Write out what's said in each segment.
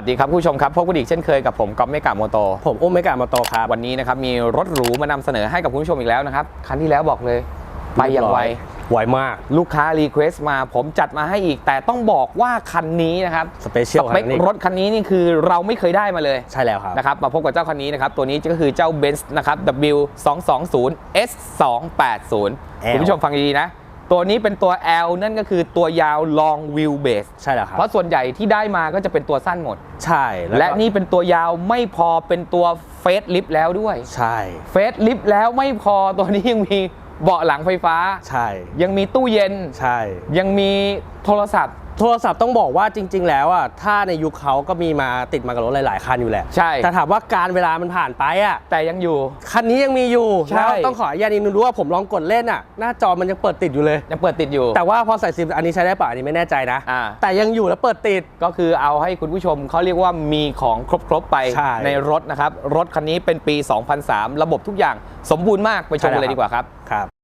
วัสดีครับผู้ชมครับพบกันอีกเช่นเคยกับผมก๊อฟเมกาโมโตผมอุ้มไม่กล้ามาโตครับวันนี้นะครับมีรถหรูมานำเสนอให้กับคุณผู้ชมอีกแล้วนะครับคันที่แล้วบอกเลย ไปอย่างไวไวมากลูกค้ารีเควสต์มาผมจัดมาให้อีก แต่ต้องบอกว่าคันนี้นะครับสเปเชียลสเปครถคันนี้นี่คือเราไม่เคยได้มาเลยใช่แล้วครับนะครับมาพบกับเจ้าคันนี้นะครับ ตัวนี้ก็คือเจ้า Benz นะครับ W 2 2 0 S 2 8 0 L คุณผู้ชมฟังดีๆนะ ตัวนี้เป็นตัว L นั่นก็คือตัวยาว long wheelbase ใช่แล้วครับ เพราะส่วนใหญ่ที่ได้มาก็จะเป็นตัวสั้นหมด ใช่วก็และนี่เป็นตัวยาวไม่พอเป็นตัวเฟสลิฟแล้วด้วยใช่ เฟสลิฟแล้วไม่พอตัวนี้ยังมีเบาะหลังไฟฟ้า ใช่ ยังมีตู้เย็น ใช่ ยังมีโทรศัพท์ โทรศัพท์ต้องบอกว่าจริง ๆ แล้วอะถ้าในยุคเขาก็มีมาติดมากับรถหลาย ๆ คันอยู่แหละใช่ แต่ถามว่าการเวลามันผ่านไปอะแต่ยังอยู่ คันนี้ยังมีอยู่ใช่ แล้วต้องขออนุญาตนิดนึงรู้ว่าผมลองกดเล่นอะหน้าจอมันยังเปิดติดอยู่เลย ยังเปิดติดอยู่แต่ว่าพอใส่ซิมอันนี้ใช้ได้ป่ะอันนี้ไม่แน่ใจนะ อ่า แต่ยังอยู่แล้วเปิดติด ก็คือเอาให้คุณผู้ชมเขาเรียกว่ามีของครบ ๆ ไปใช่รถนะครับ รถคันนี้เป็นปี 2003 ระบบทุกอย่างสมบูรณ์มากไปชมกันเลยดีกว่าครับ ครับ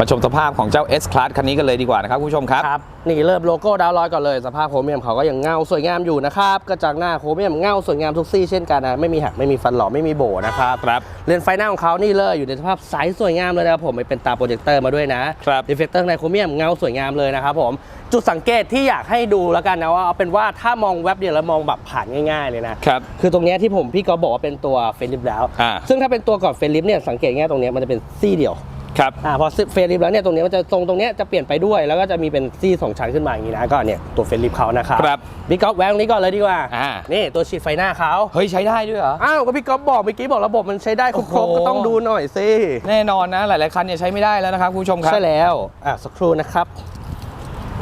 มาชมสภาพของเจ้า S Class คันนี้กันเลยดีกว่านะครับคุณผู้ชมครับ ครับนี่เริ่มโลโก้ดาวน์ลอยก่อนเลย สภาพโครเมียมเขาก็ยังเงาสวยงามอยู่นะครับกระจังหน้าโครเมียมเงาสวยงามทุกซี่เช่นกันนะไม่มีหักไม่มีฟันหล่อไม่มีโบนะครับครับเลนส์ไฟหน้าของเขานี่เลยอยู่ในสภาพใสสวยงามเลยนะครับผมเป็นตาโปรเจคเตอร์มาด้วยนะครับดีเฟกเตอร์ในโครเมียมเงาสวยงามเลยนะครับผมจุดสังเกตที่อยากให้ดูแล้วกันนะว่าเอาเป็นว่าถ้ามองแว็บเดียวแล้วมองแบบผ่านง่าย ๆเลยนะครับคือตรงเนี้ยที่ผมพี่ก็บอกว่าเป็นตัวเฟรนลิฟแล้วอ่าซึ่งถ้าเป็นตัวก่อนเฟรนลิฟเนี่ยสังเกตง่ายตรงเนี้ยมันจะเป็นซี่เดียว ครับอ่าพอเฟรนลิฟแล้วเนี่ยตรงเนี้ยมันจะทรงตรงเนี้ยจะเปลี่ยนไปด้วย แล้วก็จะมีเป็นซี่สองชั้นขึ้นมาอย่างนี้นะก็เนี่ยตัวเฟรนลิฟเขานะครับครับพี่ก๊อฟแวงนี้ก่อนเลยดีกว่าอ่านี่ตัวฉีดไฟหน้าเขาเฮ้ยใช้ได้ด้วยเหรออ้าวก็พี่ก๊อฟบอกเมื่อกี้บอกระบบมันใช้ได้ครบโอ้โหๆก็ต้องดูหน่อยสิแน่นอนนะหลายๆคันเนี่ยใช้ไม่ได้แล้วนะครับคุณผู้ชมครับใช่แล้วอะสักครู่นะครับ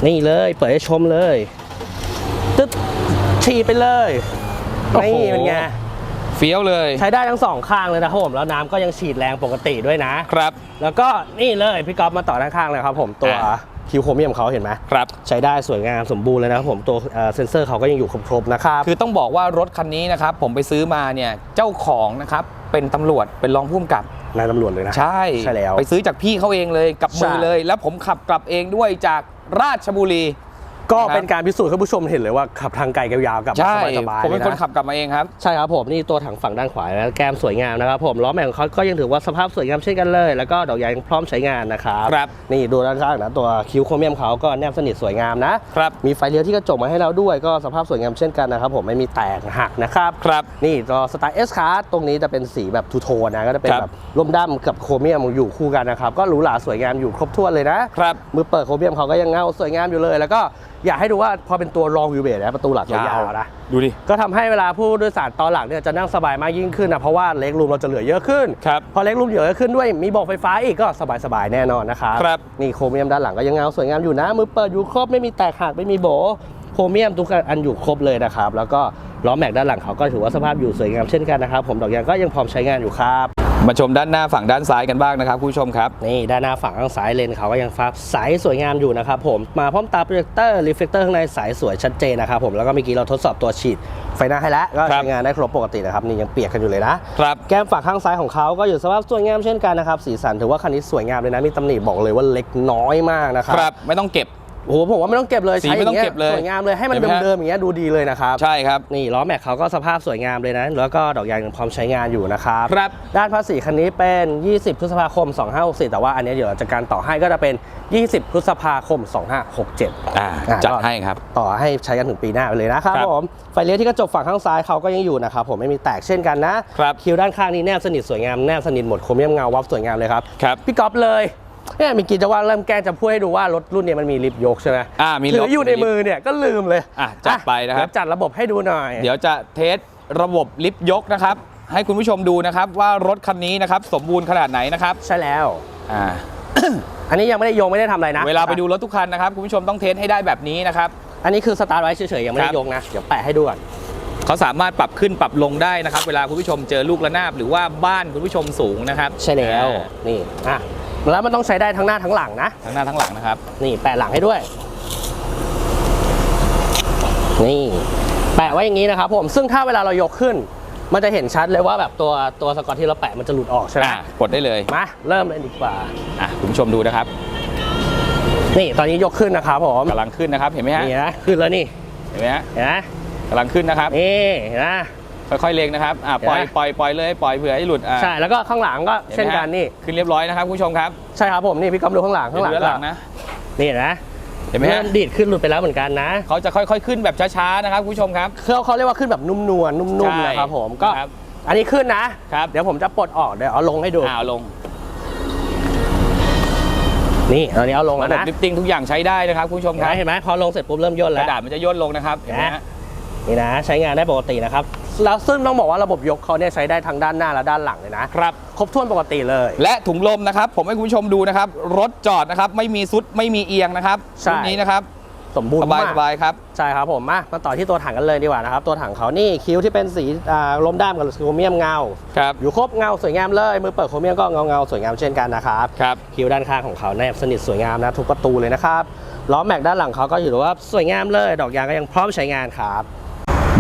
นี่เลยเปิดให้ชมเลยตึ๊ดฉีดไปเลยโอ้โหนี่เป็นไง เฟี้ยวเลย ใช้ได้ทั้งสองข้างเลยนะครับผมแล้วน้ำก็ยังฉีดแรงปกติด้วยนะ ครับ แล้วก็นี่เลยพี่ก๊อฟมาต่อด้านข้างเลยครับผมตัวอะคิวโครเมียมเขาเห็นไหมครับ ใช้ได้สวยงามสมบูรณ์เลยนะครับผมตัวเอ่อเซนเซอร์เขาก็ยังอยู่ครบๆนะครับ คือต้องบอกว่ารถคันนี้นะครับ ผมไปซื้อมาเนี่ย เจ้าของนะครับ เป็นตำรวจเป็นรองผู้กำกับ นายตำรวจเลยนะ ใช่ใช่แล้วไปซื้อจากพี่เขาเองเลยกับมือใช่ เลย แล้วผมขับกลับเองด้วยจากราชบุรี ก็ครับเป็นการพิสูจน์ให้ผู้ชมเห็นเลยว่าขับทางไกลยาวๆกลับมาใช่สบายๆผมเป็นลยะคนขับกลับมาเองครับ ใช่ครับผมนี่ตัวถังฝั่งด้านขวานะแก้มสวยงามนะครับผมล้อแม็กของเขาก็ยังถือว่าสภาพสวยงามเช่นกันเลย แล้วก็ดอกยางยังพร้อมใช้งานนะครับครับนี่ดูด้านข้างนะตัวคิ้วโครเมียมเขาก็แนบสนิทสวยงามนะครับมีไฟเลี้ยวที่กระจกมาให้เราด้วย ก็สภาพสวยงามเช่นกันนะครับผมไม่มีแตกหักนะครับครับนี่ตัวสไตล์เอสคาร์ตรงนี้จะเป็นสีแบบทูโทนนะก็จะเป็นครับแบบร่มด้ำกับโครเมียมอยู่คู่กันนะครับก็หรูหราสวยงามอยู่ครบถ้วนเลยนะครับมือเปิดโครเมียมเขาก็ยังเงาสวยงามอยู่เลยแล้วก็อยากให้ดูว่าพอเป็นตัวรองวิวเบสนะประตูหลังยาวๆนะดูดิก็ทำให้เวลาผู้โดยสารตอนหลังเนี่ยจะนั่งสบายมากยิ่งขึ้นนะเพราะว่าเล็กรูมเราจะเหลือเยอะขึ้นครับพอเล็กรูมเหลือเยอะขึ้นด้วยมีเบอกไฟฟ้าอีกก็สบายๆแน่นอนนะครับครับนี่โครเมียมด้านหลังก็ยังเงาสวยงามอยู่นะมือเปิดอยู่ครบไม่มีแตกหักไม่มีโบโครเมียมทุกอันอยู่ครบเลยนะครับแล้วก็ล้อแม็กด้านหลังเขาก็ถือว่าสภาพอยู่สวยงามเช่นกันนะครับผมดอกยางก็ยังพร้อมใช้งานอยู่ครับ มาชมด้านหน้าฝั่งด้านซ้ายกันบ้างนะครับคุณผู้ชมครับ นี่ด้านหน้าฝั่งข้างซ้ายเลนเขาก็ยังฟ้าใสสวยงามอยู่นะครับผมมาพร้อมตาโปรเจคเตอร์รีเฟกเตอร์ข้างในใสสวยชัดเจนนะครับผมแล้วก็เมื่อกี้เราทดสอบตัวฉีดไฟหน้าให้แล้วก็ครับ ใช้งานได้ครบปกตินะครับนี่ยังเปียกกันอยู่เลยนะ ครับ แก้มฝั่งข้างซ้ายของเขาก็อยู่สภาพสวยงามเช่นกันนะครับสีสันถือว่าคันนี้สวยงามเลยนะมีตำหนิบอกเลยว่าเล็กน้อยมากนะครัครับ ไม่ต้องเก็บ โอ้โหผมว่าไม่ต้องเก็บเลยสีใช้ไม่อต้ย่าองงเงี้เก็ยบเลยสวยงามเลยให้มันเห็นไหมฮะ เดิมๆอย่างเงี้ยดูดีเลยนะครับ ใช่ครับ นี่ล้อแม็กเขาก็สภาพสวยงามเลยนะ แล้วก็ดอกยางยังพร้อมใช้งานอยู่นะครับ ครับ ด้านภาษีคันนี้เป็น 20 พฤษภาคม 2564 แต่ว่าอันนี้เดี๋ยวเราจะการต่อให้ก็จะเป็น 20 พฤษภาคม 2567 อ่าอะจัดก็ ให้ครับ ต่อให้ใช้กันถึงปีหน้าไปเลยนะครับครับ ผม ไฟเลี้ยวที่กระจกฝั่งข้างซ้ายเขาก็ยังอยู่นะครับผมไม่มีแตกเช่นกันนะ ครับ คิ้วด้านข้างนี่แนบสนิทสวยงามแนบสนิทหมดโครเมียมเงาวับสวยงามเลยครับ ครับ พี่ก๊อฟเลย เนี่ยมีกิจวัตรเริ่มแกล้งจะพูดให้ดูว่ารถรุ่นเนี้มันมีลิฟต์ยกใช่ไหมอ่ามีถืรอถอยู่ในมือเนี่ยก็ลืมเลยอะจัดไปนะครับเดี๋ยวจัดระบบให้ดูหน่อย เดี๋ยวจะเทสระบบลิฟต์ยกนะครับ ให้คุณผู้ชมดูนะครับว่ารถคันนี้นะครับสมบูรณ์ขนาดไหนนะครับ ใช่แล้วอ่าอันนี้ยังไม่ได้โยงไม่ได้ทำอะไรนะ เวลาไปดูรถทุกคันนะครับคุณผู้ชมต้องเทสให้ได้แบบนี้นะครับ อันนี้คือสตาร์ทไว้เฉยๆยังไม่คได้รับโยงนะเดี๋ยวแปะให้ดูก่อนเขาสามารถปรับขึ้นปรับลงได้นะครับ เวลาคุณผู้ชมเจอลูกระนาบหรือว่าบ้านคุณผู้ชมสูงนะครับ ใช่แล้วอ่านี่อะ แล้วมันต้องใช้ได้ทั้งหน้าทั้งหลังนะ ทั้งหน้าทั้งหลังนะครับ นี่แปะหลังให้ด้วย นี่ แปะไว้อย่างนี้นะครับผมซึ่งถ้าเวลาเรายกขึ้น มันจะเห็นชัดเลยว่าแบบตัวตัวสกอตที่เราแปะมันจะหลุดออกใช่ไหมอะกดได้เลยมาเริ่มเลยดีกว่า อะคุณผู้ชมดูนะครับนี่ตอนนี้ยกขึ้นนะครับผมกำลังขึ้นนะครับเห็นไหมฮะนี่นะขึ้นแล้วนี่เห็นไหมฮะเห็นไหมกำลังขึ้นนะครับนี่เห็นไหม ค่อยๆเล็งนะครับอ่าปล่อยเห็นไหม ปล่อยปล่อยเลยปล่อยเผื่อให้หลุดอ่าใช่แล้วก็ข้างหลังก็ห็ไหมเช่นกันฮะนี่ ขึ้นเรียบร้อยนะครับคุณผู้ชมครับใช่ครับผมนี่พี่ก๊อฟดูข้างหลังข้างหลังเดี๋ยวก็หลังนะ นี่นะเห็นไหมฮะ เริ่มดีดขึ้นหลุดไปแล้วเหมือนกันนะเขาจะค่อยๆขึ้นแบบช้าๆนะครับคุณผู้ชมครับ เขาเขาเรียกว่าขึ้นแบบนุ่มนวลนุ่มใช่ๆนะครับผมก็ครับอันนี้ขึ้นนะ ครับ เดี๋ยวผมจะปลดออกเดี๋ยวเอาลงให้ดู อ่าลงนี่ตอนนี้เอาลงระแล้วบบนะลิฟติ้งทุกอย่างใช้ได้นะครับคุณผู้ชมครับเห็นไหมพอลงเสร็จปุ๊บเริ่มย่นกแล้ว ระดาษมันจะย่นลงนะครับเห็นไหมฮะ นี่นะใช้งานได้ปกตินะครับ แล้วซึ่งต้องบอกว่าระบบยกเขาเนี่ยใช้ได้ทั้งด้านหน้าและด้านหลังเลยนะครับ ครบถ้วนปกติเลย และถุงลมนะครับ ผมให้คุณผู้ชมดูนะครับ รถจอดนะครับ ไม่มีซุดไม่มีเอียงนะครับใช่ รุ่นนี้นะครับสมบูรสณ์บายมาก สบายครับ ใช่ครับผมมามาต่อที่ตัวถังกันเลยดีกว่านะครับ ตัวถังเขานี่คิ้วที่เป็นสีอ่าลมด้ามกับโครเมียมเงา ครับ อยู่ครบเงาสวยงามเลย มือเปิดโครเมียมก็เงาเงาๆสวยงามเช่นกันนะครับ ครับ คิ้วด้านข้างของเขาแนบสนิทสวยงามนะทุกประตูเลยนะครับล้อแม็กด้านหลังเขาก็อยู่ว่าสวยงามเลย ดอกยางก็ยังพร้อมใช้งานครับ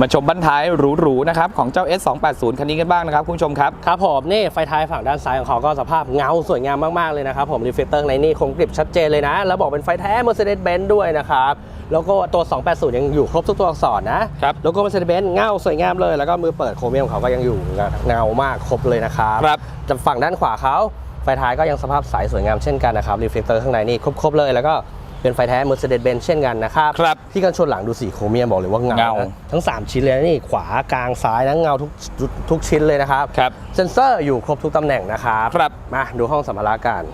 มาชมบั้นท้ายหรูๆนะครับของเจ้า S280 คันนี้กันบ้างนะครับคุณผู้ชมครับ ครับผมนี่ไฟท้ายฝั่งด้านซ้ายของเขาก็สภาพเงาสวยงามมาก ๆ เลยนะครับผมรีเฟกเตอร์ในนี่คงกริบชัดเจนเลยนะ แล้วบอกเป็นไฟแท้ Mercedes-Benz ด้วยนะครับ แล้วก็ตัว 280 ยังอยู่ครบทุกตัวอักษรนะครับแล้วก็ Mercedes-Benz เงาสวยงามเลย แล้วก็มือเปิดโครเมียมของเขาก็ยังอยู่เงามากครบเลยนะครับครับจะฝั่งด้านขวาเขาไฟท้ายก็ยังสภาพใสสวยงามเช่นกันนะครับรีเฟกเตอร์ข้างในนี่ครบๆเลยแล้วก็ เป็นไฟแท้ Mercedes-Benz เช่นกันนะครับ ครับที่กันชนหลังดูสีโครเมียมบอกเลยว่าเงาเงา นะทั้ง 3 ชิ้นเลยนะนี่ขวากลางซ้ายนะเงาทุกทุกทุกชิ้นเลยนะครับ ครับ เซนเซอร์อยู่ครบทุกตำแหน่งนะครับครับ มาดูห้องสัมภาระกัน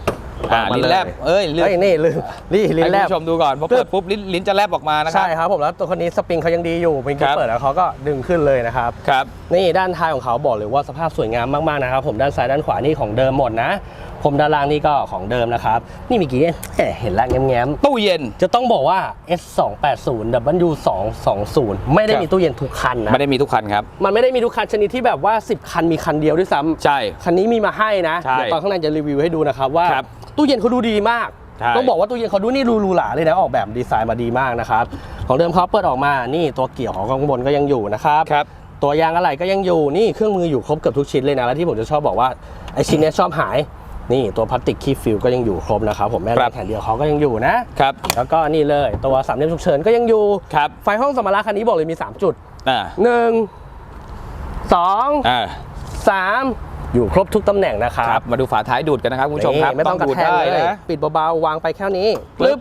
อ่ามาลิ้นแลบเอ้ยลิ้นเฮ้ยนี่ลืมนี่ลิ้ให้นคุแลณบ ผู้ชมดูก่อนพอเปิดปุ๊บลิ้นลิ้นจะแลบออกมานะครัใช่ครับผมแล้วตัวคนนี้สปริงเขายังดีอยู่เป็นครักี้บเปิดแล้วเขาก็ดึงขึ้นเลยนะครับ ครับ นี่ด้านท้ายของเขาบอกเลยว่าสภาพสวยงามมากๆนะครับผมด้านซ้ายด้านขวานี่ของเดิมหมดนะ ผมด้านล่างนี่ก็ของเดิมนะครับ นี่เมีกี่แหม่เห็นแล้วแง้มตู้เย็นๆจะต้องบอกว่า S280 W220 ไม่ได้ครับมีตู้เย็นทุกคันนะ ไม่ได้มีทุกคันครับ มันไม่ได้มีทุกคันชนิดที่แบบว่า 10 คันมีคันเดียวด้วยซ้ำใช่ คันนี้มีมาให้นะใช่เดี๋ยวตอนข้างในจะรีวิวให้ดูนะครับว่าครับตู้เย็นเขาดูดีมากใช่ต้องบอกว่าตู้เย็นเขาดูนี่รูหราเลยนะออกแบบดีไซน์มาดีมากนะครับของเดิมเขาเปิดออกมานี่ตัวเกี่ยวของข้างบนก็ยังอยู่นะครับครับตัวยางอะไรก็ยังอยู่นี่เครื่องมืออยู่ครบเกือบทุกชิ้นเลยนะแล้วที่ผมจะชอบบอกว่าไอชิ้นเนี้ยชอบหาย นี่ตัวพลาสติกคีบฟิลก็ยังอยู่ครบนะครับผมแม่ครัแรงบแผ่นเดียวเขาก็ยังอยู่นะครับแล้วก็นี่เลยตัวสามเหลี่ยมฉุกเฉินก็ยังอยู่ครับไฟห้องสมรรถคันนี้บอกเลยมี 3 จุดอ่า1 2อ่า3อยู่ครบทุกตำแหน่งนะครับครับมาดูฝาท้ายดูดกันนะครับคุณผู้ชมครับนี่ไม่ต้องกระดูดแทกได้เลยนะปิดเบาๆวางไปแค่นี้ปึ๊ปึ๊บบ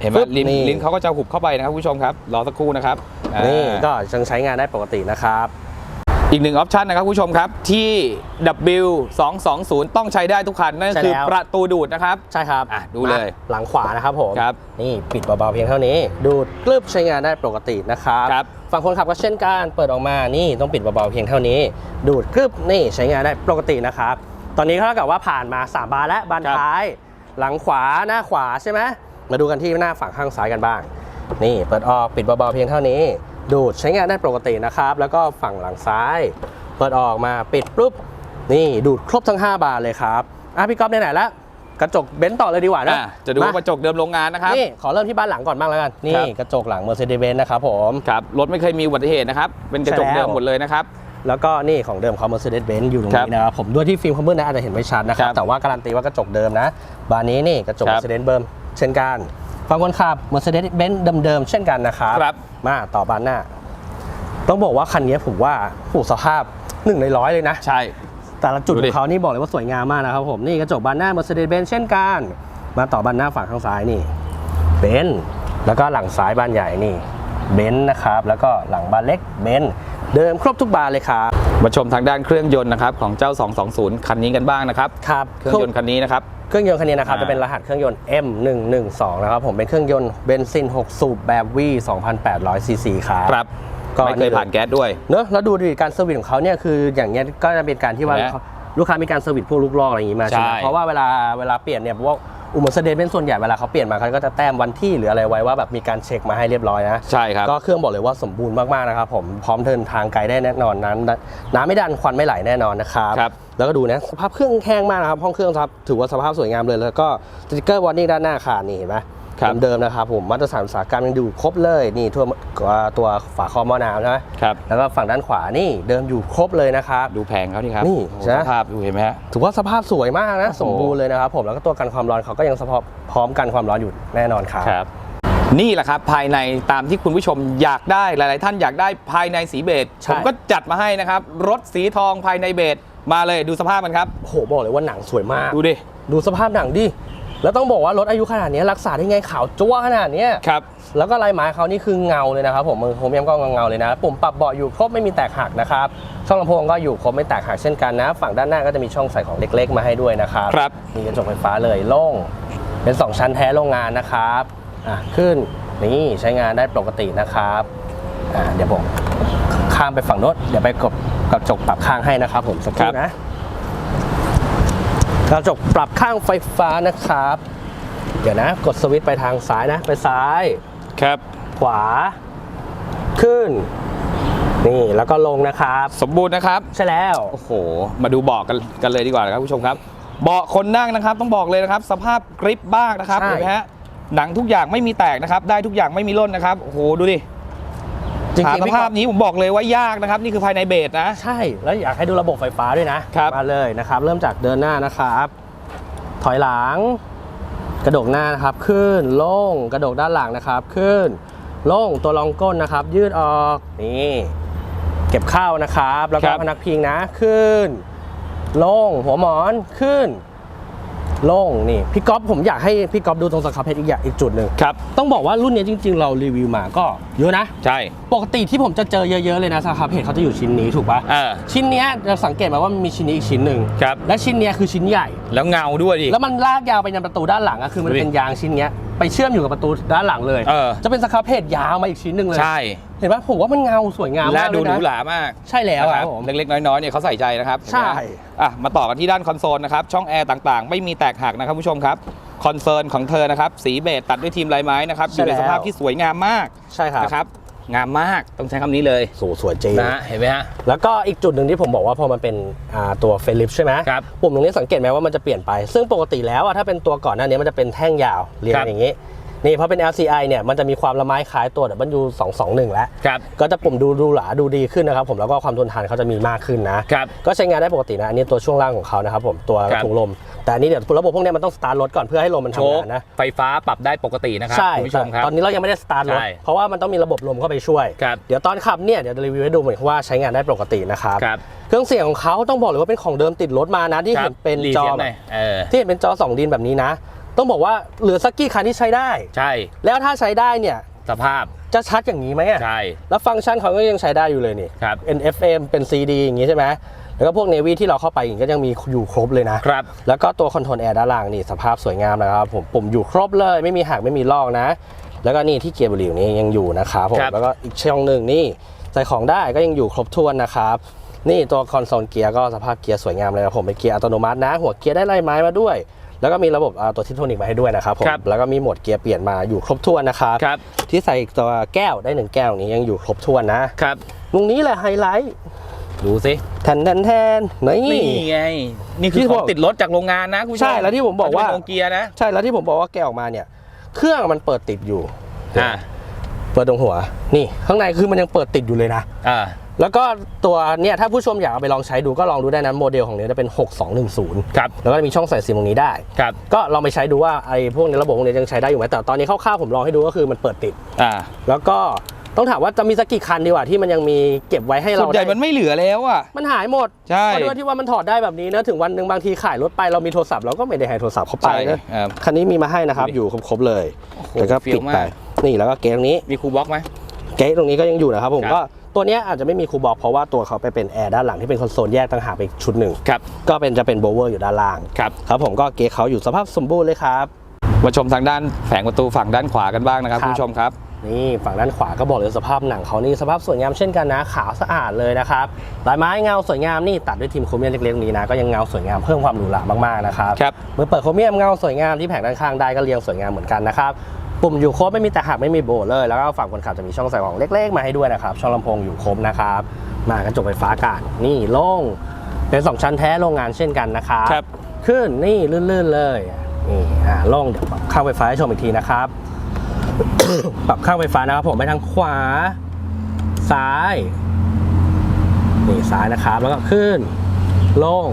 เห็นไหมปึ๊บลิ้นนี่ลิ้นเขาก็จะหุบเข้าไปนะครับคุณผู้ชมครับรอสักครู่นะครับอ่านี่ก็ยังใช้งานได้ปกตินะครับ อีกหนึ่งออปชันนะครับคุณผู้ชมครับ ที่ W220 ต้องใช้ได้ทุกคัน นั่นใช่คือแล้ว ประตูดูดนะครับ ใช่ครับอะดูเลยมาหลังขวานะครับผม ครับนี่ปิดเบาๆเพียงเท่านี้ ดูดกลึบใช้งานได้ปกตินะครับครับ ฝั่งคนขับก็เช่นกันเปิดออกมานี่ต้องปิดเบาๆเพียงเท่านี้ ดูดกลึบนี่ใช้งานได้ปกตินะครับ ตอนนี้เท่ากับว่าผ่านมาสามบานและบานครับท้าย หลังขวาหน้าขวาใช่ไหมมาดูกันที่หน้าฝั่งข้างซ้ายกันบ้าง นี่เปิดออกปิดเบาๆเพียงเท่านี้ ดูดใช้งานได้ปกตินะครับ แล้วก็ฝั่งหลังซ้าย เปิดออกมาปิดปุ๊บ นี่ดูดครบทั้ง 5 บานเลยครับ อะพี่ก๊อฟไหนๆแล้วกระจกเบนซ์ต่อเลยดีกว่านะอะจะดูมกระจกเดิมโรงงานนะครับ นี่ ขอเริ่มที่บ้านหลังก่อนบ้างแล้วกันคนี่รับกระจกหลัง Mercedes-Benz นะครับผม ครับ รถไม่เคยมีอุบัติเหตุนะครับ เป็นกระจกใช่แล้วเดิมหมดเลยนะครับ แล้วก็นี่ของเดิมเขา Mercedes-Benz อยู่ตรงครับนี้นะครับผมด้วยที่ฟิล์มคอมเบอร์นะอาจจะเห็นไม่ชัดนะครับครับ แต่ว่าการันตีว่ากระจกเดิมนะ บานนี้นี่กระจกครับ Mercedes เบิมเช่นกัน ฝั่งคนขับ Mercedes-Benz เดิมๆ เช่นกันนะครับครับ มาต่อบานหน้า ต้องบอกว่าคันนี้ผมว่าผูสภาพหนึ่งในร้อยเลยนะ ใช่ แต่ละจุดดูขดิ องเขานี่บอกเลยว่าสวยงามมากนะครับผม นี่กระจกบานหน้า Mercedes-Benz เช่นกัน มาต่อบานหน้าฝั่งข้างซ้ายนี่เบนซ์แล้วก็หลังซ้ายบานใหญ่นี่เบนซ์นะครับ แล้วก็หลังบานเล็กเบนซ์ เดิมครบทุกบานเลยครับ มาชมทางด้านเครื่องยนต์นะครับของเจ้า 220 คันนี้กันบ้างนะครับ ครับเครื่องยนต์คันนี้นะครับ เครื่องยนต์คันนี้นะครับอ่าจะเป็นรหัสเครื่องยนต์ M112 นะครับผมเป็นเครื่องยนต์เบนซิน 6 สูบแบบ V 2,800ซีซีครับครับก็ไม่เคยผ่านแก๊สด้วยเนอะแล้วดูดิการเซอร์วิสของเขาเนี่ยคืออย่างเงี้ยก็จะเป็นการที่ว่าเห็นไหมลูกค้ามีการเซอร์วิสพวกลูกลอกอะไรอย่างงี้มาใช่ไหมใช่เพราะว่าเวลาเวลาเปลี่ยนเนี่ยเพราะว่า อุมเซเดนเป็นส่วนใหญ่เวลาเขาเปลี่ยนมาเขาก็จะแต้มวันที่หรืออะไรไว้ว่าแบบมีการเช็คมาให้เรียบร้อยนะใช่ครับก็เครื่องบอกเลยว่าสมบูรณ์มากๆนะครับผมพร้อมเดินทางไกลได้แน่นอนนั้นน้ำไม่ดันควันไม่ไหลแน่นอนนะครับครับแล้วก็ดูนะสภาพเครื่องแห้งมากนะครับห้องเครื่องครับถือว่าสภาพสวยงามเลย แล้วก็สติกเกอร์วอร์นิ่งด้านหน้าคานี่เห็นไหม ครับเดิมๆนะครับผมมาตรฐานอุตสาหกรรมยังอยู่ครบเลยนี่ทั่วอ่าตัวฝาคอหมอน้ำใช่ไหมครับแล้วก็ฝั่งด้านขวานี่เดิมอยู่ครบเลยนะครับดูแพงเขาที่ครับนี่โอ้โหใช่ไหมสภาพดูเห็นไหมฮะถือว่าสภาพสวยมากนะโอ้โหสมบูรณ์เลยนะครับผมแล้วก็ตัวกันความร้อนเขาก็ยังสภาพพร้อมกันความร้อนอยู่แน่นอนครับครับนี่แหละครับภายในตามที่คุณผู้ชมอยากได้หลาย ๆ ท่านอยากได้ภายในสีเบจใช่ผมก็จัดมาให้นะครับ รถสีทองภายในเบจมาเลยดูสภาพมันครับโอ้โหบอกเลยว่าหนังสวยมากดูดิดูสภาพหนังดิ แล้วต้องบอกว่ารถอายุขนาดนี้รักษาได้ไงขาวจั๊วขนาดเนี้ยครับแล้วก็ลายไม้เขานี่คือเงาเลยนะครับผมมือโครเมียมก็เงาๆเลยนะปุ่มปรับเบาะอยู่ครบไม่มีแตกหักนะครับช่องลำโพงก็อยู่ครบไม่แตกหักเช่นกันนะ ฝั่งด้านหน้าก็จะมีช่องใส่ของเล็ก ๆ มาให้ด้วยนะครับครับมีกระจกไฟฟ้าเลยโล่งเป็น 2 ชั้นแท้โรงงานนะครับอะขึ้นนี่ใช้งานได้ปกตินะครับอะเดี๋ยวผมข้ามไปฝั่งโน้นเดี๋ยวไปกดกระจกปรับข้างให้นะครับผมสักครู่นะ กระจกปรับข้างไฟฟ้านะครับ เดี๋ยวนะ กดสวิตช์ไปทางซ้ายนะ ไปซ้าย ครับ ขวา ขึ้น นี่แล้วก็ลงนะครับ สมบูรณ์นะครับ ใช่แล้ว โอ้โห มาดูเบาะกันกันเลยดีกว่านะครับผู้ชมครับ เบาะคนนั่งนะครับ ต้องบอกเลยนะครับ สภาพกริปบ้างนะครับใช่ เห็นไหมฮะหนังทุกอย่างไม่มีแตกนะครับ ได้ทุกอย่างไม่มีร่นนะครับโอ้โหดูดิ จริหางๆสพี่ภาก๊พอฟนี้ผมบอกเลยว่ายากนะครับ นี่คือภายในเบสนะ ใช่ แล้วอยากให้ดูระบบไฟฟ้าด้วยนะครับมาเลยนะครับ เริ่มจากเดินหน้านะครับ ถอยหลัง กระดกหน้านะครับ ขึ้นลงกระดกด้านหลังนะครับ ขึ้นลงตัวรองก้นนะครับ ยืดออกนี่เก็บเข้านะครับ แล้วก็ครับพนักพิงนะ ขึ้น ลงหัวหมอนขึ้น ลงนี่พี่ก๊อฟผมอยากให้พี่ก๊อฟดูตรงสครับเพชรอีกอย่างอีกจุดหนึ่งครับต้องบอกว่ารุ่นนี้จริง ๆ เรารีวิวมาก็เยอะนะใช่ปกติที่ผมจะเจอเยอะ ๆ เลยนะสครับเพจเขาจะอยู่ชิ้นนี้ถูกปะเออชิ้นเนี้ยเราสังเกตไหมว่ามันมีชิ้นนี้อีกชิ้นหนึ่งครับและชิ้นเนี้ยคือชิ้นใหญ่ แล้วเงาด้วยดิแล้วมันลากยาวไปยันประตูด้านหลังอะคือมันดูดิเป็นยางชิ้นเนี้ยไปเชื่อมอยู่กับประตูด้านหลังเลยเออจะเป็นสครับเพจยาวมาอีกชิ้นหนึ่งเลยใช่ เห็นปะผมว่ามันเงาสวยงามและมากเลดูยหรูนะหรามากใช่แล้วนะคครัรับบผม เล็กๆ น้อยๆเนี่ยเขาใส่ใจนะครับใช่ เห็นไหมอะมาต่อกันที่ด้านคอนโซลนะครับช่องแอร์ต่างๆ ไม่มีแตกหักนะครับผู้ชมครับคอนโซลของเธอนะครับสีเบจตัดด้วยทีมลายไม้นะครับอยู่ในสภาพที่สวยงามมากใช่ครับนะครับงามมากต้องใช้คำนี้เลยสวยสวยจริงนะฮะเห็นไหมฮะ แล้วก็อีกจุดหนึ่งที่ผมบอกว่าพอมันเป็นอ่าตัวเฟลิปใช่ไหมครับ ปุ่มตรงนี้สังเกตไหมว่ามันจะเปลี่ยนไป ซึ่งปกติแล้วอะถ้าเป็นตัวก่อนหน้านี้มันจะเป็นแท่งยาวเรียงครับอย่างนี้ นี่เพราะเป็น LCI เนี่ยมันจะมีความละไม้คล้ายตัว W 221 แล้วครับก็จะปุ่มดูดูหลาดูดีขึ้นนะครับผมแล้วก็ความทนทานเขาจะมีมากขึ้นนะครับก็ใช้งานได้ปกตินะอันนี้ตัวช่วงล่างของเขานะครับผมตัวครับถุงลม แต่อันนี้เดี๋ยวระบบพวกเนี้ยมันต้องสตาร์ทรถก่อนเพื่อให้ลมมันโชทำคงานนะไฟฟ้าปรับได้ปกตินะครับใช่คุณผู้ชมครับตอนนี้เรายังไม่ได้สตาร์ทรถใช่เพราะว่ามันต้องมีระบบลมเข้าไปช่วยครับเดี๋ยวตอนขับเนี่ยเดี๋ยวจะรีวิวให้ดูเหมือนว่าใช้งานได้ปกตินะครับครับเครื่องเสียงของเขาต้องบอกเลยว่าเป็นของเดิมติดรถมานะที่ครับเห็นเป็นรีจอสียงแบหน่บอยเออที่เห็นเป็นจอสองดินแบบนี้นะ ต้องบอกว่าเหลือสักกี่คันที่ใช้ได้ ใช่ แล้วถ้าใช้ได้เนี่ย สภาพจะชัดอย่างนี้ไหมอะใช่ แล้วฟังก์ชันเขาก็ยังใช้ได้อยู่เลยนี่ ครับเป็น FM เป็น CD อย่างนี้ใช่ไหมแล้วก็พวกเนวีที่เราเข้าไปอีกก็ยังมีอยู่ครบเลยนะครับ แล้วก็ตัวคอนโทรลแอร์ด้านล่างนี่สภาพสวยงามนะครับผมปุ่มอยู่ครบเลยไม่มีหักไม่มีลอกนะ แล้วก็นี่ที่เกียร์บริวนี่ยังอยู่นะครับผมครับ แล้วก็อีกช่องหนึ่งนี่ใส่ของได้ก็ยังอยู่ครบถ้วนนะครับนี่ตัวคอนโซลเกียร์ก็สภาพเกียร์สวยงามเลยครับผมเป็นเกียร์อัตโนมัตินะ หัวเกียร์ได้ลายไม้มาด้วย แล้วก็มีระบบอ่าตัวทิปโทนิกมาให้ด้วยนะครับผมครับแล้วก็มีโหมดเกียร์เปลี่ยนมาอยู่ครบถ้วนนะครับครับที่ใส่ตัวแก้วได้หนึ่งแก้วนี้ยังอยู่ครบถ้วนนะครับตรงนี้แหละไฮไลท์ดูสิแทนแทนแทนนี่นี่ไงนี่คือที่ขบอองกติดรถจากโรงงานนะคุณผู้ชมใช่แล้วที่ผมบอกว่านจะเป็นโรงเกียร์นะใช่แล้วที่ผมบอกว่าแกะออกมาเนี่ย เครื่องมันเปิดติดอยู่อ่าเปิดตรงหัว นี่ ข้างในคือมันยังเปิดติดอยู่เลยนะอ่า แล้วก็ตัวเนี่ยถ้าผู้ชมอยากเอาไปลองใช้ดูก็ลองดูได้นะโมเดลของเนี้ยจะเป็น 6210 ครับ แล้วก็มีช่องใส่ซิมตรงนี้ได้ ครับ ก็ลองไปใช้ดูว่าไอ้พวกนี้ระบบพวกนี้ยังใช้ได้อยู่ไหมแต่ตอนนี้คร่าวๆผมลองให้ดูก็คือมันเปิดติด อ่าแล้วก็ต้องถามว่าจะมีสักกี่คันดีกว่าที่มันยังมีเก็บไว้ให้ส่เราวนใหญ่ได้มันไม่เหลือแล้วอะ มันหายหมดใช่ เพราะด้วยที่ว่ามันถอดได้แบบนี้นะถึงวันหนึ่งบางทีขายรถไปเรามีโทรศัพท์เราก็ไม่ได้ให้โทรศัพท์เข้าไปใช่นะครับคันนี้มีมาให้นะครับดูดิอยู่ครบๆเลย โอ้โหแล้วก็เฟี้ปิยดวมาก ไป นี่แล้วก็เกตตรงนี้ มีคูลบล็อกไหม เกตตรงนี้ก็ยังอยู่นะครับผมครับ ก็ ตัวเนี้ยอาจจะไม่มีคูลบอกเพราะว่าตัวเขาไปเป็นแอร์ด้านหลังที่เป็นคอนโซลแยกต่างหากไปอีกชุดหนึ่งครับก็เป็นจะเป็นโบเวอร์อยู่ด้านล่างครับครับผมก็เกตเขาอยู่สภาพสมบูรณ์เลยครับมาชมทางด้านแผงประตูฝั่งด้านขวากันบ้างนะครับครับคุณผู้ชมครับนี่ฝั่งด้านขวาก็บอกเลยสภาพหนังเขานี่สภาพสวยงามเช่นกันนะขาวสะอาดเลยนะครับลายไม้เงาสวยงามนี่ตัดด้วยทีมโครเมียมเล็กๆตรงนี้นะก็ยังเงาสวยงามเพิ่มความหรูหรามากๆนะครับครับเมื่อเปิดโครเมียมเงาสวยงามที่แผงด้านข้างได้ก็เรียงสวยงามเหมือนกันนะครับ ปุ่มอยู่ครบไม่มีแต่หักไม่มีโบเลย แล้วก็ฝั่งคนขับจะมีช่องใส่ของเล็ก ๆ มาให้ด้วยนะครับ ช่องลำโพงอยู่ครบนะครับ มากระจกไฟฟ้ากันนี่โล่งเป็นสองชั้นแท้โรงงานเช่นกันนะครับครับ ขึ้นนี่ลื่นๆเลยนี่อ่าโล่งเดี๋ยวปรับข้างไฟฟ้าให้ชมอีกทีนะครับ ปรับข้างไฟฟ้านะครับผมไปทางขวา ซ้ายนี่ซ้ายนะครับ แล้วก็ขึ้นโล่ง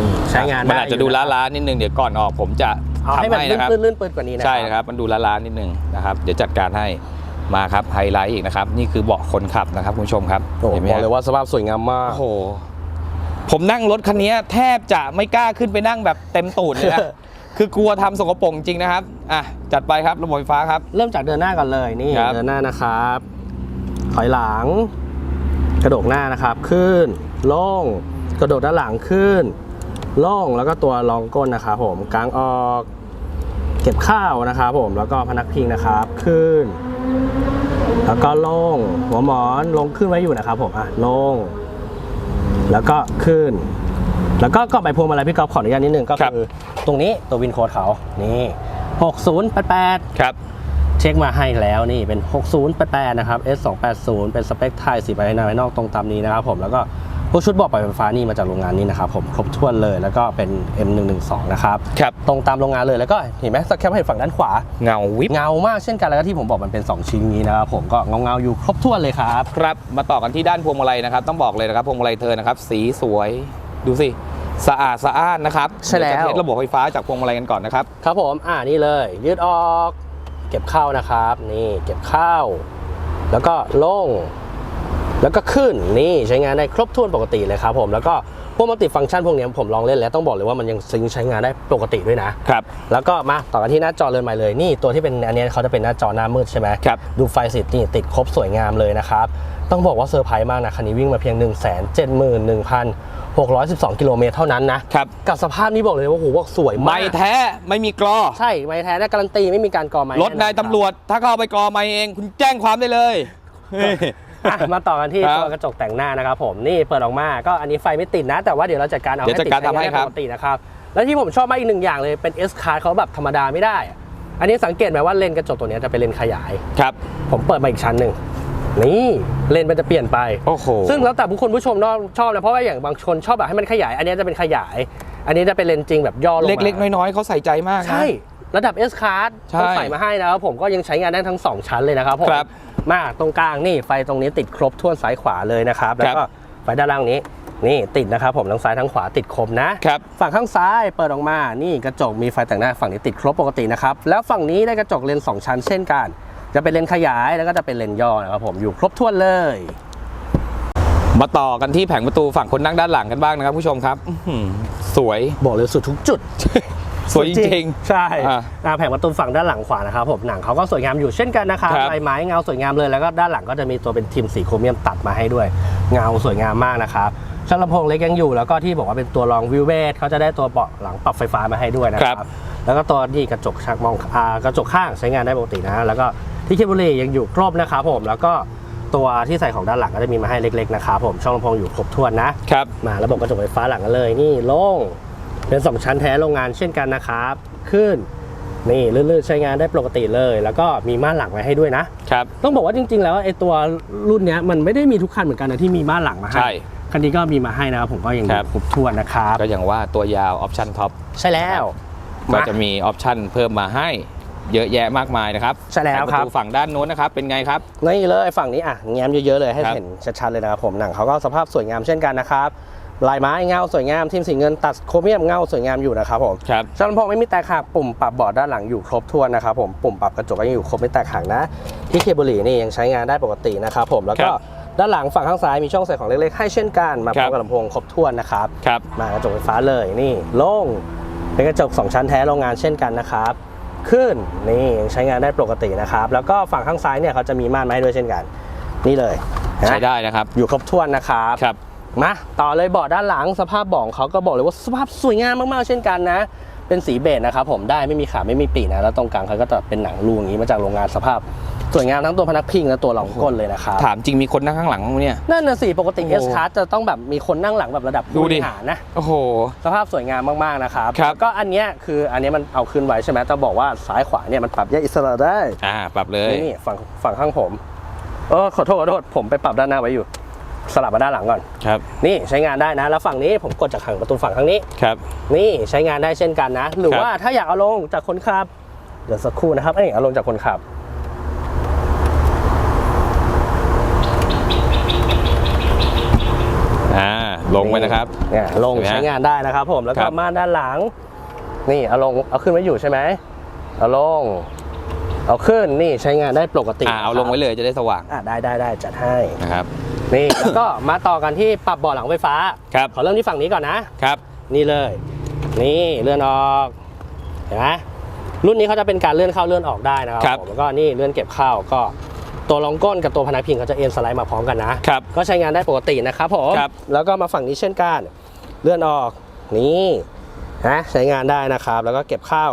นี่ใช้งานมันได้อาจจะดูยู่นะครับล้าๆนิดนึงเดี๋ยวก่อนออกผมจะ เอาให้ทำมันให้นะครับลื่นๆลื่นปืนกว่านี้นะใช่นะครับมันดูล้าๆนิดนึงนะครับเดี๋ยวจัดการให้มาครับไฮไลท์อีกนะครับนี่คือเบาะคนขับนะครับคุณผู้ชมครับโอ้โหเห็นไหมบอกฮะเลยว่าสภาพสวยงามมากโอ้โหผมนั่งรถคันนี้แทบจะไม่กล้าขึ้นไปนั่งแบบเต็มตูดเลยนะคือกลัวทำสกปรกจริงนะครับอะจัดไปครับระบบไฟฟ้าครับ เริ่มจากเดินหน้าก่อนเลยนี่ครับเดินหน้านะครับถอยหลัง กระโดดหน้านะครับ ขึ้นโล่งกระโดดด้านหลังขึ้น โล่งแล้วก็ตัวรองก้นนะครับผมกางออกเก็บข้าวนะครับผมแล้วก็พนักพิงนะครับขึ้น แล้วก็โล่งหัวหมอนลงขึ้นไว้อยู่นะครับ ผมอะโล่งแล้วก็ขึ้น แล้วก็ก็ไปพวงมาลัยพี่ก๊อฟขออนุญาตนิดนึงก็ครับคือ ตรงนี้ตัววินโค้ดเขานี่6088ครับเช็คมาให้แล้วนี่เป็น 6088 นะครับ S280 เป็นสเปคไทยสีภายในภายนอกตรงตามนี้นะครับผมแล้วก็ พวกชุดเบอกปล่อยไฟฟ้านี่มาจากโรงงานนี้นะครับผมครบถ้วนเลยแล้วก็เป็น M112 นะครับครับตรงตามโรงงานเลยแล้วก็เห็นไหมสแคปให้ฝั่งด้านขวาเงาวิบเงามากเช่นกันแล้วก็ที่ผมบอกมันเป็น 2 ชิ้นนี้นะครับผมก็เงาเงาๆอยู่ครบถ้วนเลยครับครับ มาต่อกันที่ด้านพวงมาลัยนะครับ ต้องบอกเลยนะครับพวงมาลัยเธอนะครับ สีสวยดูสิสะอาดสะอ้านนะครับใช่แล้วเดี๋ยจะเทสระบบไฟฟ้าจากพวงมาลัยกันก่อนนะครับครับผมอ่านี่เลย ยืดออก เก็บเข้านะครับ นี่เก็บเข้า แล้วก็ลง แล้วก็ขึ้นนี่ใช้งานได้ครบถ้วนปกติเลยครับผมแล้วก็พวกมัลติฟังก์ชันพวกนี้ผมลองเล่นแล้วต้องบอกเลยว่ามันยังซิงค์ใช้งานได้ปกติด้วยนะครับแล้วก็มาต่อกันที่หน้าจอเรือนใหม่เลยนี่ตัวที่เป็นอันเนี้ยเขาจะเป็นหน้าจอหน้ามืดใช่ไหมครับดูไฟสินี่ติดครบสวยงามเลยนะครับต้องบอกว่าเซอร์ไพรส์มากนะคันนี้วิ่งมาเพียง 1 7 1 6 1 2 กิโลเมตรเท่านั้นนะครับกับสภาพนี้บอกเลยว่าโอ้โหว่าสวยมาก ไม่แท้ไม่มีกรอ ใช่ ไม่แท้ได้การันตีไม่มีการกอไม้รถนายตำรวจ ถ้าเขาเอาไปกรอไม่เอง คุณแจ้งความได้เลยเฮ้ย อะมาต่อกันที่ครับตัวกระจกแต่งหน้านะครับผมนี่เปิดออกมาก็อันนี้ไฟไม่ติดนะ แต่ว่าเดี๋ยวเราจัดการเอาเดี๋ยวให้ติดจัดการทำให้ใช้งานครับปกตินะครับแล้วที่ผมชอบมากอีกหนึ่งอย่างเลยเป็น S card เขาแบบธรรมดาไม่ได้อะอันนี้สังเกตไหมว่าเลนส์กระจกตัวเนี้ยจะเป็นเลนส์ขยาย ครับผมเปิดมาอีกชั้นหนึ่งนี่เลนส์มันจะเปลี่ยนไป โอ้โห ซึ่งแล้วแต่ผู้คนผู้ชมเนอะชอบนะเพราะว่าอย่างบางคนชอบแบบให้มันขยาย อันนี้จะเป็นขยาย อันนี้จะเป็นเลนส์จริงแบบย่อลงมา เล็กๆ น้อยๆเขาใส่ใจมากนะ ใช่ ระดับ S card ใช่ต้องใส่มาให้นะครับผมก็ยังใช้งานได้ทั้ง 2 ชั้นเลยนะครับผมครับ มาตรงกลางนี่ไฟตรงนี้ติดครบทั่วนซ้ายขวาเลยนะครับ แล้วก็ไฟด้านล่างนี้นี่ติดนะครับผมทั้งซ้ายทั้งขวาติดครบนะครับฝั่งข้างซ้ายเปิดออกมานี่กระจกมีไฟแต่งหน้าฝั่งนี้ติดครบปกตินะครับแล้วฝั่งนี้ได้กระจกเลนส์สองชั้นเช่นกัน จะเป็นเลนส์ขยายแล้วก็จะเป็นเลนส์ย่อนะครับผมอยู่ครบถ้วนเลยมาต่อกันที่แผงประตูฝั่งคนนั่งด้านหลังกันบ้างนะครับผู้ชมครับอื้อหือสวยบอกเลยสุดทุกจุด สวยจริงใช่อ่าอ่าแผงประตูฝั่งด้านหลังขวานะครับผมหนังเขาก็สวยงามอยู่เช่นกันนะครับครับลายไม้เงาสวยงามเลยแล้วก็ด้านหลังก็จะมีตัวเป็นทิมสีโครเมียมตัดมาให้ด้วย เงาสวยงามมากนะครับชั้นลำโพงเล็กยังอยู่แล้วก็ที่บอกว่าเป็นตัวรองวิวเวทเขาจะได้ตัวเบาะหลังปรับไฟฟ้ามาให้ด้วยนะคครัรับบแล้วก็ตัวที่กระจกชักมองอ่ากระจกข้างใช้งานได้ปกตินะแล้วก็ที่เคเบิลเลยังอยู่ครบนะครับผมแล้วก็ตัวที่ใส่ของด้านหลังก็จะมีมาให้เล็กๆนะครับผมช่องลำโพงอยู่ครบถ้วนนะครับมาระบบกระจกไฟฟ้าหลังกันเลยนี่โล่ง เป็น 2 ชั้นแท้โรงงานเช่นกันนะครับ ขึ้นนี่ลื่นๆใช้งานได้ปกติเลย แล้วก็มีม่านหลังไว้ให้ด้วยนะครับต้องบอกว่าจริง ๆ แล้วไอ้ตัวรุ่นเนี้ยมันไม่ได้มีทุกคันเหมือนกันนะที่มีม่านหลังมาให้ใช่คันนี้ก็มีมาให้นะครับผมก็ยังครับครบถ้วนนะครับก็อย่างว่าตัวยาวออปชั่นท็อปใช่แล้วก็มาจะมีออปชั่นเพิ่มมาให้เยอะแยะมากมายนะครับใช่แล้วปครัระบตูฝั่งด้านโน้นนะครับเป็นไงครับนี่เลยฝั่งนี้อะแง้มเยอะๆเลยให้ครับเห็นชัดๆเลยนะครับผมหนังเขาก็สภาพสวยงามเช่นกันนะครับ ลายไม้เงาสวยงามทีมสีเงินตัดโครเมียมเงาสวยงามอยู่นะครับผมครับช่องลำโพงไม่มีแตกหักปุ่มปรับเบาะด้านหลังอยู่ครบถ้วนนะครับผมปุ่มปรับกระจกก็ยังอยู่ครบไม่แตกหักนะ ที่เคเบิลนี่ยังใช้งานได้ปกตินะครับผมแล้วก็ครับด้านหลังฝั่งข้างซ้ายมีช่องใส่ของเล็กๆให้เช่นกันมาพร้อมครักับบลำโพงครบถ้วนนะครับครับมากระจกไฟฟ้าเลยนี่โล่งเป็นกระจก 2 ชั้นแท้โรงงานเช่นกันนะครับขึ้นนี่ยังใช้งานได้ปกตินะครับ แล้วก็ฝั่งข้างซ้ายเนี่ยเขาจะมีม่านมาให้ด้วยเช่นกัน นี่เลยนะใช้ได้นะครับ อยู่ครบถ้วนนะครับครับ มาต่อเลยเบาะด้านหลังสภาพเบาะของเขาก็บอกเลยว่าสภาพสวยงามมากๆเช่นกันนะ เป็นสีเบจนะครับผมได้ไม่มีขาไม่มีปีกนะแล้วตรงกลางเขาก็จะเป็นหนังรูอย่างนี้มาจากโรงงานสภาพสวยงามทั้งตัวพนักพิงและตัวรองก้นเลยนะครับถามจริงมีคนนั่งข้างหลังมั้ยเนี่ยนั่นน่ะสิปกติโอ้ S Class จะต้องแบบมีคนนั่งหลังแบบระดับดูผู้บดิริหารนะโอ้โหสภาพสวยงามมากๆนะครับครับแล้วก็อันเนี้ยคืออันเนี้ยมันเอาขึ้นไว้ใช่ไหมแต่บอกว่าซ้ายขวาเนี่ยมันปรับแยกอิสระได้อ่าปรับเลยนี่นี่ฝั่งฝั่งข้างผมเออขอโทษขอโทษผมไปปรับด้านหน้าไว้อยู่ สลับมาด้านหลังก่อน ครับ นี่ใช้งานได้นะ แล้วฝั่งนี้ผมกดจากฝั่งประตูฝั่งข้างนี้ ครับ นี่ใช้งานได้เช่นกันนะ หรือครับว่าถ้าอยากเอาลงจากคนขับ เดี๋ยวสักครู่นะครับเอ้ยเอาลงจากคนขับ อ่า ลงไปนะครับเนี่ยลงเห็นไหมใช้งานได้นะครับผม แล้วคก็รับม่านด้านหลัง นี่เอาลง เอาขึ้นไว้อยู่ใช่ไหม เอาลง เอาขึ้น นี่ใช้งานได้ปกติ อ่า เอาลงไว้เลยจะได้สว่าง อ่าได้ได้ได้จัดให้ นะครับ นี่ แล้วก็มาต่อกันที่ปรับเบาะหลังไฟฟ้าครับขอเริ่มที่ฝั่งนี้ก่อนนะครับ นี่เลย นี่เลื่อนออกเห็นไหมรุ่นนี้เขาจะเป็นการเลื่อนเข้าเลื่อนออกได้นะครับครับผมแล้วก็นี่เลื่อนเก็บเข้าก็ตัวรองก้นกับตัวพนักพิงเขาจะเอ็นสไลด์มาพร้อมกันนะครับก็ใช้งานได้ปกตินะครับผมครับแล้วก็มาฝั่งนี้เช่นกัน เลื่อนออกนี่นะใช้งานได้นะครับ แล้วก็เก็บเข้า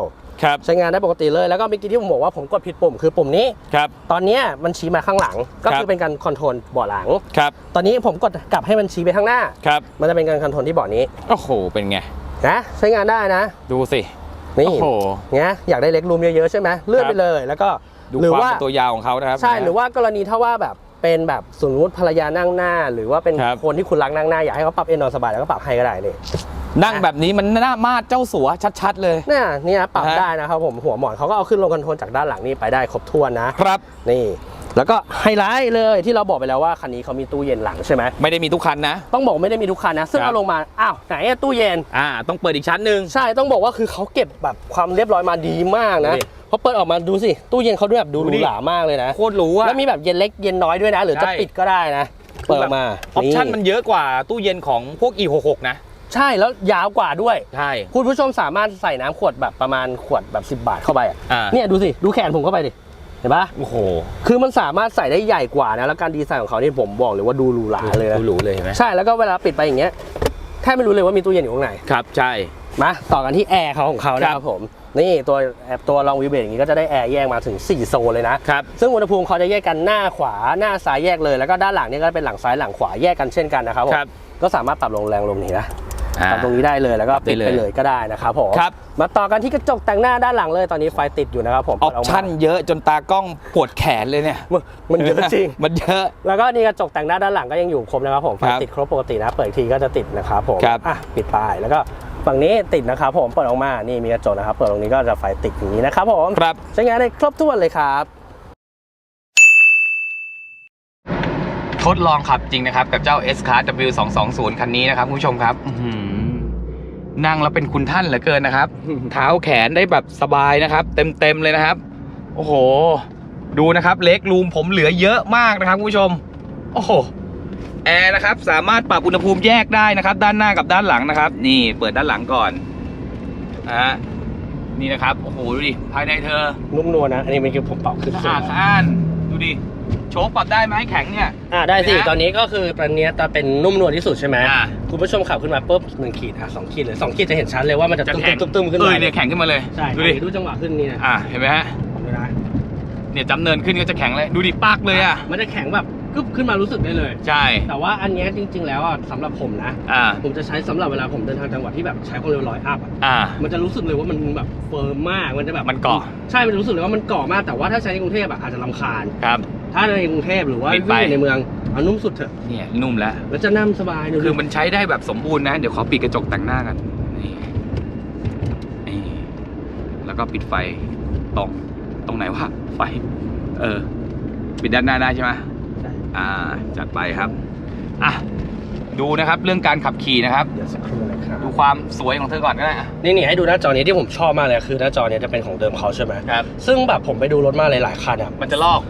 ครับใช้งานได้ปกติเลยแล้วก็เมื่อกี้ที่ผมบอกว่าผมกดผิดปุ่มคือปุ่มนี้ครับตอนเนี้ยมันชี้มาข้างหลังก็ครับคือเป็นการคอนโทรลเบาะหลังครับตอนนี้ผมกดกลับให้มันชี้ไปข้างหน้าครับมันจะเป็นการคอนโทรลที่เบาะนี้โอ้โหเป็นไงนะใช้งานได้นะ ดูสินี่โอ้โหเงี้ยอยากได้เล็กรูมเยอะๆใช่ไหมเลื่อนครับไปเลย แล้วก็ดูหรือความว่าเป็นตัวยาวของเขานะครับใช่หรือว่ากรณีถ้าว่าแบบเป็นแบบสมมติภรรยานั่งหน้า หรือว่าเป็นครับคนที่คุณรักนั่งหน้าอยากให้เขาปรับเอนนอนสบายแล้วก็ปรับให้ก็ได้นี่ นั่งแบบนี้มันหน้ามาดเจ้าสัวชัดๆเลยเนี่ยเนี่ยปรับนะฮะได้นะครับผมหัวหมอนเขาก็เอาขึ้นลงคอนโทรลจากด้านหลังนี่ไปได้ครบถ้วนนะครับนี่แล้วก็ไฮไลท์เลยที่เราบอกไปแล้วว่าคันนี้เขามีตู้เย็นหลังใช่ไหมไม่ได้มีทุกคันนะ ต้องบอกไม่ได้มีทุกคันนะ ซึ่งครับเอาลงมา อ้าว ไหนอะตู้เย็น อ่า ต้องเปิดอีกชั้นหนึ่งใช่ต้องบอกว่าคือเขาเก็บแบบความเรียบร้อยมาดีมากนะดูดิเพราะเปิดออกมาดูสิ ตู้เย็นเขาด้วยแบบดูหดูรูดิหรามากเลยนะโคตรหรู้อะแล้วมีแบบเย็นเล็กเย็นน้อยด้วยนะ หรือจะใช่ปิดก็ได้นะ เปิดออกมาออปชั่นมันเยอะกว่าตู้เย็นของพวก E66 นะ ใช่แล้วยาวกว่าด้วย ใช่ คุณผู้ชมสามารถใส่น้ำขวดแบบประมาณขวดแบบ 10 บาทเข้าไปอะอ่า เนี่ยดูสิดูแขนผมเข้าไปดิเห็นปะโอ้โหคือมันสามารถใส่ได้ใหญ่กว่านะแล้วการดีไซน์ของเขานี่ผมบอกเลยว่าดูหรูหราเลยนะดูหรูเลยเห็นไหมใช่แล้วก็เวลาปิดไปอย่างเงี้ยแทบไม่รู้เลยว่ามีตู้เย็นอยู่ข้างใน ครับ ใช่ มาต่อกันที่แอร์เขาของเขานะคครัรับบ ผมนี่ตัวแอร์ตัวลองวิวเบรอย่างงี้ก็จะได้แอร์แยกมาถึง 4 โซนเลยนะครับ ซึ่งอุณหภูมิเขาจะแยกกันหน้าขวาหน้าซ้ายแยกเลย แล้วก็ด้านหลังเนี่ยก็เป็นหลังซ้ายหลังขวาแยกกันเช่นกันนะครับผมครับ ก็สามารถปรับลงแรงลมนี่นะ อ่าปรับตรงนี้ได้เลยแล้วก็ปิดได้เลยไปเลยก็ได้นะครับผมครับมาต่อกันที่กระจกแต่งหน้าด้านหลังเลยตอนนี้ไฟติดอยู่นะครับผมออปชั่นเยอะจนตากล้องปวดแขนเลยเนี่ยมันมันเยอะจริงมันเยอะ แล้วก็นี่กระจกแต่งหน้าด้านหลังก็ยังอยู่ครบนะครับผมไฟครับติดครบปกตินะเปิดอีกทีก็จะติดนะครับผมครับอะปิดไปแล้วก็ฝั่งนี้ติดนะครับผมเปิดออกมานี่มีกระจกนะครับเปิดตรงนี้ก็จะไฟติดอย่างนี้นะครับผมครับใช้งานได้ครบถ้วนเลยครับ ทดลองขับจริงนะครับ กับเจ้า S Class W220 คันนี้นะครับคุณผู้ชมครับอื้อหือนั่งแล้วเป็นคุณท่านเหลือเกินนะครับ เท้าแขนได้แบบสบายนะครับ เต็มๆเลยนะครับ โอ้โห ดูนะครับ เล็กรูมผมเหลือเยอะมากนะครับคุณผู้ชม โอ้โหแอร์นะครับ สามารถปรับอุณหภูมิแยกได้นะครับ ด้านหน้ากับด้านหลังนะครับ นี่เปิดด้านหลังก่อนนะฮะนี่นะครับ โอ้โห ดูดิ ภายในเธอ นุ่มนวลนะ อันนี้มันคือผมเป่าขึ้นสะอาดสะอ้าน ดูดิ โชคปรับได้ไหมแข็งเนี่ย อ่าได้สิ นะตอนนี้ก็คือตอนนี้จะเป็นนุ่มนวลที่สุดใช่ไหมอ่า คุณผู้ชมขับขึ้นมาปุ๊บหนึ่งขีดอะสองขีดเลยสองขีดจะเห็นชัดเลยว่ามันจะจะตุ้มแข็งตุ้มตุ้มขึ้นเอมาอเนี่ยแข็งขึ้นมาเลยใช่ดูดิ ดูจังหวะขึ้นนี่นะอ่าเห็นไหมฮะ ดูนะเนี่ยจำเนินขึ้นก็จะแข็งเลย ดูดิปากเลยอะ มันจะแข็งแบบ กึบขึ้นมารู้สึกได้เลย ใช่ แต่ว่าอันเนี้ยจริง ๆ แล้วอะสำหรับผมนะ อ่า ผมจะใช้สำหรับเวลาผมเดินทางจังหวัดที่แบบใช้ความเร็วร้อยอัพอะอ่า มันจะรู้สึกเลยว่ามันแบบเฟิร์มมากมันจะแบบมันเกาะ ใช่มันรู้สึกเลยว่ามันเกาะมากแต่ว่าถ้าใช้ในกรุงเทพอะอาจจะลำคาญ ครับ ถ้าในกรุงเทพหรือว่าปิดไปวิ่งในเมืองเอานุ่มสุดเถอะเนี่ยนุ่มแล้ว แล้วจะนั่งสบายดูดิคือมันใช้ได้แบบสมบูรณ์นะ เดี๋ยวขอปิดกระจกแต่งหน้ากันนี่นี่แล้วก็ปิดไฟตรงตรงไหนวะไฟ เออ ปิดด้านหน้าได้ใช่ไหมใช่ อ่าจัดไปครับอะดูนะครับเรื่องการขับขี่นะครับ เดี๋ยวสักครู่นะครับ ดูความสวยของเธอก่อนก็ได้อะ นี่นี่ให้ดูหน้าจอนี้ที่ผมชอบมากเลยคือหน้าจอเนี้จะเป็นของเดิมเขาใช่ไหมครับ ซึ่งแบบผมไปดูรถมาหลายๆคันอะมันจะลอก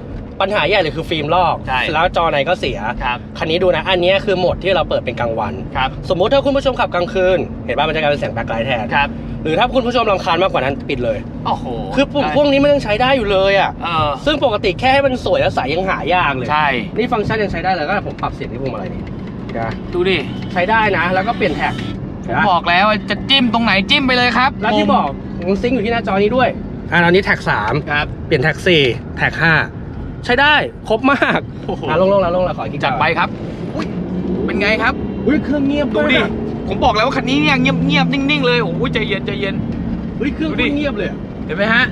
ปัญหาใหญ่เลยคือฟิล์มลอกใช่แล้วจอในก็เสียครับ คันนี้ดูนะอันเนี้ยคือโหมดที่เราเปิดเป็นกลางวัน ครับ สมมุติถ้าคุณผู้ชมขับกลางคืน เห็นป่ะมันจะกลายเป็นแสงแบ็คไลท์แทนครับ หรือถ้าคุณผู้ชมรำคาญมากกว่านั้นปิดเลย โอ้โหคือปุ่มพวกนี้มันยังใช้ได้อยู่เลยอะ เออซึ่งปกติแค่ให้มันสวยและใสยังหายากเลย ใช่ นี่ฟังก์ชันยังใช้ได้เลยก็ผมปรับเสียงที่พวงมาลัยนี่นะดูดิ ใช้ได้นะ แล้วก็เปลี่ยนแท็กผมบอกแล้วว่าจะจิ้มตรงไหนจิ้มไปเลยครับแล้วที่บอกมันซิงค์อยู่ที่หน้าจอนี้ด้วย อ่าตอนนี้แท็กสามครับ เปลี่ยนแท็กสี่แท็กห้าใช้ได้ครบมากโอ้โหอะลงลงแล้วลงแล้วขออีกจัดไปครับอุ้ยเป็นไงครับอุ้ยเครื่องเงียบดูดิมาก ผมบอกแล้วว่าคันนี้เนี่ยเงียบเงียบๆนิ่งๆเลยโอ้ยใจเย็นใจเย็นอุ้ยเครื่องดูดิเงียบเลยอะ เห็นไหมฮะ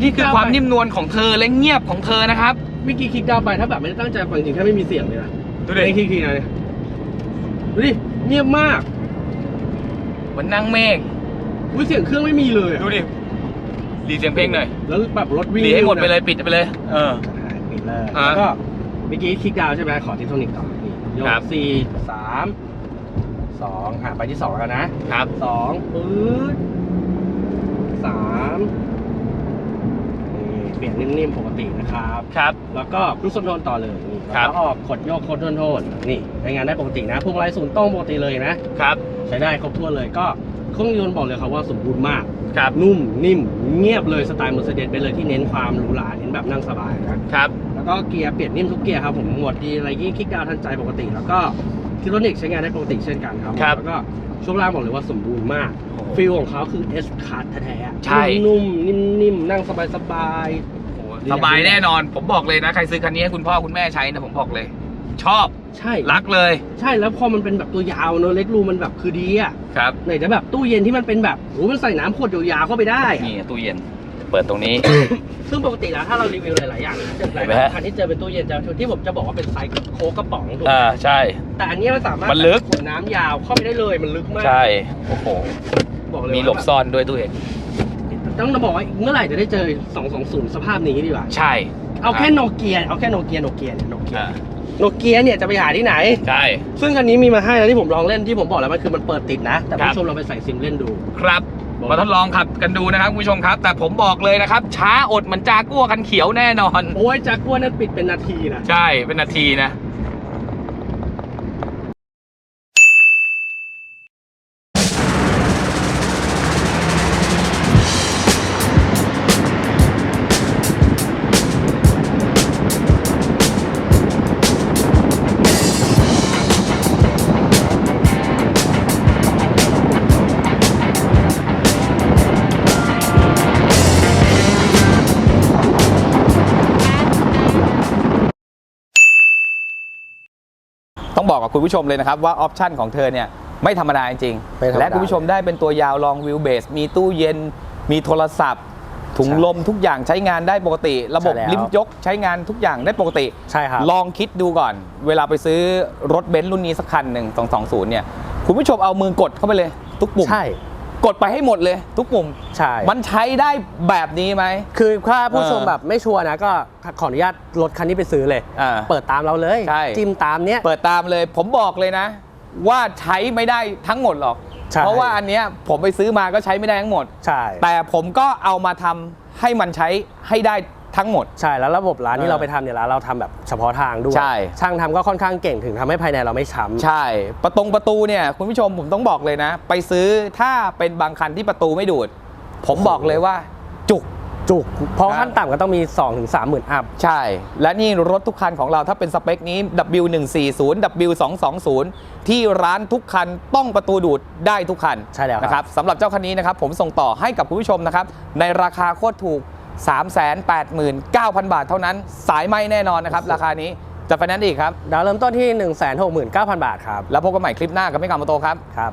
นี่คือความนิ่มนวลของเธอและเงียบของเธอนะครับ เมื่อกี้คลิกดาวน์ไปถ้าแบบไม่ได้ตั้งใจฟังจริงแค่ไม่มีเสียงเลยนะดูดิเร่งทีๆหน่อยดูดิเงียบมากเหมันนั่งเมฆอุ้ยเสียงเครื่องไม่มีเลยอะดูดิรีเสียงเพลงหน่อยแล้วแบบรถวิ่งรีให้หมดร็วไปนะเลยปิดไปเลย เออปิดเลยอะแล้วก็เมื่อกี้คลิกดาวน์ใช่ไหมขอที่โทนิกต่อนี่ยกครับ สี่สาม สองอะไปที่สองแล้วนะครับสองปื๊ดสามนี่เปลี่ยนนิ่มๆปกตินะครับ ครับ แล้วก็ครูสโทนต่อเลยนี่ครัแล้บวออกกดโยกโคตรโทนนี่ใช้งานได้ปกตินะพวงมาลัยศูนย์โต้งปกติเลยนะครับ ใช้ได้ครบถ้วนเลยก็เครื่องยนต์บอกเลยครับว่าสมบูรณ์มาก ครับ นุ่มนิ่มเงียบเลยสไตล์ Mercedes ไปเลยที่เน้นความหรูหราเน้นแบบนั่งสบายนะครับ แล้วก็เกียร์เปลี่ยนนิ่มทุกเกียร์ครับผมหมวดดีอะไรยี่คลิกดาวน์ทันใจปกติ แล้วก็ ทิโรนิกใช้งานได้ปกติเช่นกันครับครับแล้วก็ช่วงล่างบอกเลยว่าสมบูรณ์มากโอ้โหฟิลของเขาคือ S Card แท้ๆใช่ นุ่มๆนิ่มๆนั่งสบายๆโอ้โหสบายแน่นอน ผมบอกเลยนะ ใครซื้อคันนี้ให้คุณพ่อคุณแม่ใช้นะ ผมบอกเลย ชอบใช่รักเลย ใช่แล้วพอมันเป็นแบบตัวยาวเนอะเล็กรูมันแบบคือดีอะครับ ไหนจะแบบตู้เย็นที่มันเป็นแบบโอ้มันใส่น้ำขวดยาวๆเข้าไปได้อะ นี่ตู้เย็น เปิดตรงนี้ ซึ่งปกติแล้วถ้าเรารีวิวหลาย ๆ อย่างนะจะหลายเห็นไหมฮะคันที่เจอเป็นตู้เย็นจะที่ผมจะบอกว่าเป็นไซส์โค้กกระป๋องถูกไหมอ่าใช่ แต่อันเนี้ยมันสามารถมันลึก ขวดน้ำยาวเข้าไปได้เลยมันลึกมากใช่โอ้โหบอกเลยมีว่าหลบซ่อนด้วยตู้เองต้องจะบอกว่าเมื่อไหร่จะได้เจอ 220 สภาพนี้ดีกว่าใช่เอาแค่โนเกียเอาแค่โนเกียโนเกียเนี่ยโนเกียอ่าโนเกียเนี่ยจะไปหาที่ไหน ใช่ ซึ่งคันนี้มีมาให้แล้วที่ผมลองเล่นที่ผมบอกแล้วมันคือมันเปิดติดนะ แต่ครัผู้บชมเราไปใส่ซิมเล่นดู ครับ มาทดลองขับกันดูนะครับคุณผู้ชมครับ แต่ผมบอกเลยนะครับ ช้าอดเหมือนจากัวคันเขียวแน่นอน โอ้ยจากกัวนั้นปิดเป็นนาทีนะ ใช่เป็นนาทีนะ ต้องบอกกับคุณผู้ชมเลยนะครับว่าออปชันของเธอเนี่ยไม่ธรรมดาจริงไม่ธรรมดา และคุณผู้ชมได้เป็นตัวยาวลองวิวเบส มีตู้เย็น มีโทรศัพท์ ถุงใช่ลมทุกอย่างใช้งานได้ปกติ ระบบใช่แล้ว ลิฟต์ยกใช้งานทุกอย่างได้ปกติ ใช่ครับ ลองคิดดูก่อน เวลาไปซื้อรถเบนซ์รุ่นนี้สักคันหนึ่ง220 เนี่ย คุณผู้ชมเอามือกดเข้าไปเลย ทุกปุ่ม ใช่ กดไปให้หมดเลย ทุกปุ่ม ใช่มันใช้ได้แบบนี้ไหม คือถ้าผู้ชมเออแบบไม่ชัวร์นะก็ขออนุญาตรถคันนี้ไปซื้อเลย อ่าเปิดตามเราเลย ใช่ จิ้มตามเนี้ย เปิดตามเลย ผมบอกเลยนะ ว่าใช้ไม่ได้ทั้งหมดหรอก ใช่ เพราะว่าอันเนี้ยผมไปซื้อมาก็ใช้ไม่ได้ทั้งหมด ใช่ แต่ผมก็เอามาทำให้มันใช้ให้ได้ ทั้งหมด ใช่แล้วระบบร้านที่เออเราไปทำเนี่ยร้านเราทำแบบเฉพาะทางด้วยใช่ ช่างทำก็ค่อนข้างเก่งถึงทำให้ภายในเราไม่ช้ำ ใช่ ประตงประตูเนี่ยคุณผู้ชมผมต้องบอกเลยนะ ไปซื้อถ้าเป็นบางคันที่ประตูไม่ดูด ผมบอกเลยว่า จุก จุก เพราะครับขั้นต่ำก็ต้องมี 2-3ถึง3หมื่นอัพ ใช่ และนี่รถทุกคันของเราถ้าเป็นสเปคนี้ W140 W220 ที่ร้านทุกคันต้องประตูดูดได้ทุกคันใช่แล้วครับ นะครับสำหรับเจ้าคันนี้นะครับผมส่งต่อให้กับคุณผู้ชมนะครับในราคาโคตรถูก 389,000 บาทเท่านั้น สายไม่แน่นอนนะครับ ราคานี้จะไฟแนนซ์อีกครับ ดาวเริ่มต้นที่ 169,000 บาทครับ แล้วพบกันใหม่คลิปหน้ากับไม่กำมโตครับ ครับ